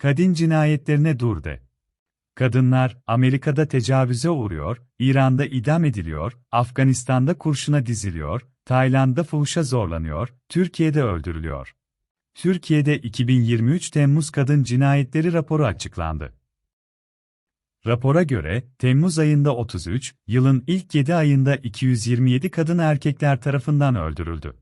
kadın cinayetlerine dur de. Kadınlar, Amerika'da tecavüze uğruyor, İran'da idam ediliyor, Afganistan'da kurşuna diziliyor, Tayland'da fuhuşa zorlanıyor, Türkiye'de öldürülüyor. Türkiye'de 2023 Temmuz Kadın Cinayetleri raporu açıklandı. Rapora göre, Temmuz ayında 33, yılın ilk 7 ayında 227 kadın erkekler tarafından öldürüldü.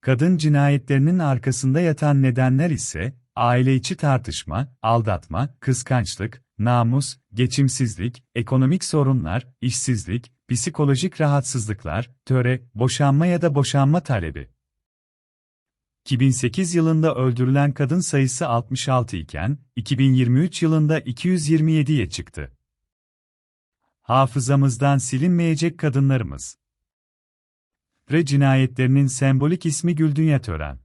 Kadın cinayetlerinin arkasında yatan nedenler ise, aile içi tartışma, aldatma, kıskançlık, namus, geçimsizlik, ekonomik sorunlar, işsizlik, psikolojik rahatsızlıklar, töre, boşanma ya da boşanma talebi. 2008 yılında öldürülen kadın sayısı 66 iken, 2023 yılında 227'ye çıktı. Hafızamızdan silinmeyecek kadınlarımız. Re cinayetlerinin sembolik ismi Güldünya Tören.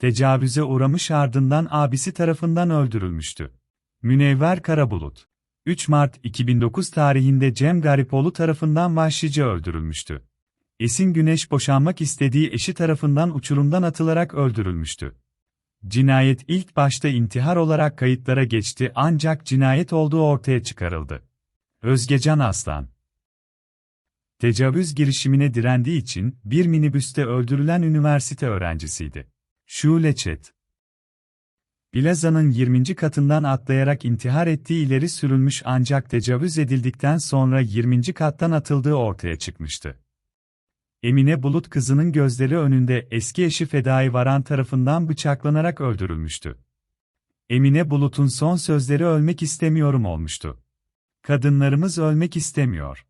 Tecavüze uğramış ardından abisi tarafından öldürülmüştü. Münevver Karabulut. 3 Mart 2009 tarihinde Cem Garipoğlu tarafından vahşice öldürülmüştü. Esin Güneş boşanmak istediği eşi tarafından uçurumdan atılarak öldürülmüştü. Cinayet ilk başta intihar olarak kayıtlara geçti ancak cinayet olduğu ortaya çıkarıldı. Özgecan Aslan Tecavüz girişimine direndiği için bir minibüste öldürülen üniversite öğrencisiydi. Şule Çet Plazanın 20. katından atlayarak intihar ettiği ileri sürülmüş ancak tecavüz edildikten sonra 20. kattan atıldığı ortaya çıkmıştı. Emine Bulut kızının gözleri önünde eski eşi Fedai Varan tarafından bıçaklanarak öldürülmüştü. Emine Bulut'un son sözleri ölmek istemiyorum olmuştu. Kadınlarımız ölmek istemiyor.